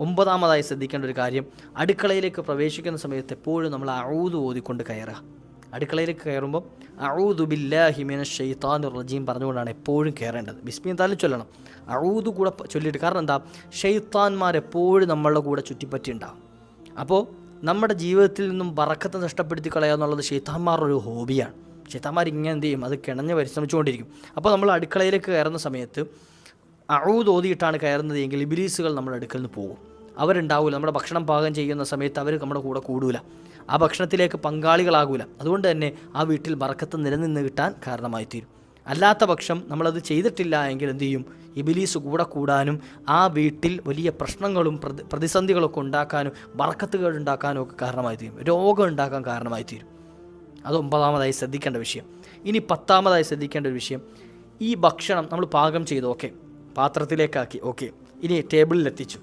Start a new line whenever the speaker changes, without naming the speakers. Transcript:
ഒമ്പതാമതായി ശ്രദ്ധിക്കേണ്ട ഒരു കാര്യം അടുക്കളയിലേക്ക് പ്രവേശിക്കുന്ന സമയത്ത് എപ്പോഴും നമ്മൾ അഴൂത് ഓതിക്കൊണ്ട് കയറുക. അടുക്കളയിലേക്ക് കയറുമ്പോൾ അഴൂദു ഷെയ്ത്താൻ റജീം പറഞ്ഞുകൊണ്ടാണ് എപ്പോഴും കയറേണ്ടത്. ബിസ്മി എന്തായാലും ചൊല്ലണം. അഴൂദ് കൂടെ ചൊല്ലിയിട്ട് കാരണം എന്താ? ഷെയ്ത്താൻമാർ എപ്പോഴും നമ്മളുടെ കൂടെ ചുറ്റിപ്പറ്റി ഉണ്ടാവും. അപ്പോൾ നമ്മുടെ ജീവിതത്തിൽ നിന്നും വറക്കത്ത് നഷ്ടപ്പെടുത്തി കളയുക എന്നുള്ളത് ഷെയ്ത്താന്മാരുടെ ഒരു ഹോബിയാണ്. ഷെയ്ത്താന്മാർ ഇങ്ങനെ എന്ത് ചെയ്യും? അത് കിണഞ്ഞ് പരിശ്രമിച്ചുകൊണ്ടിരിക്കും. അപ്പോൾ നമ്മൾ അടുക്കളയിലേക്ക് കയറുന്ന സമയത്ത് അഴൂത് ഓതിയിട്ടാണ് കയറുന്നത് എങ്കിൽ ഇബിലീസുകൾ നമ്മുടെ അടുക്കൽ നിന്ന് പോകും. അവരുണ്ടാവില്ല നമ്മുടെ ഭക്ഷണം പാകം ചെയ്യുന്ന സമയത്ത് അവർ നമ്മുടെ കൂടെ കൂടൂല. ആ ഭക്ഷണത്തിലേക്ക് പങ്കാളികളാകൂല. അതുകൊണ്ട് തന്നെ ആ വീട്ടിൽ ബറക്കത്ത് നിലനിന്ന് കിട്ടാൻ കാരണമായി തീരും അല്ലാത്ത പക്ഷം നമ്മളത് ചെയ്തിട്ടില്ല എങ്കിൽ എന്തു ചെയ്യും? ഇബിലീസ് കൂടെ കൂടാനും ആ വീട്ടിൽ വലിയ പ്രശ്നങ്ങളും പ്രതി പ്രതിസന്ധികളൊക്കെ ഉണ്ടാക്കാനും ബറക്കത്തുകൾ ഉണ്ടാക്കാനും ഒക്കെ കാരണമായി തീരും രോഗം ഉണ്ടാക്കാൻ കാരണമായി തീരും അത് ഒമ്പതാമതായി ശ്രദ്ധിക്കേണ്ട വിഷയം. ഇനി പത്താമതായി ശ്രദ്ധിക്കേണ്ട ഒരു വിഷയം. ഈ ഭക്ഷണം നമ്മൾ പാകം ചെയ്തു ഓക്കെ പാത്രത്തിലേക്കാക്കി. ഓക്കെ. ഇനി ടേബിളിൽ എത്തിച്ചു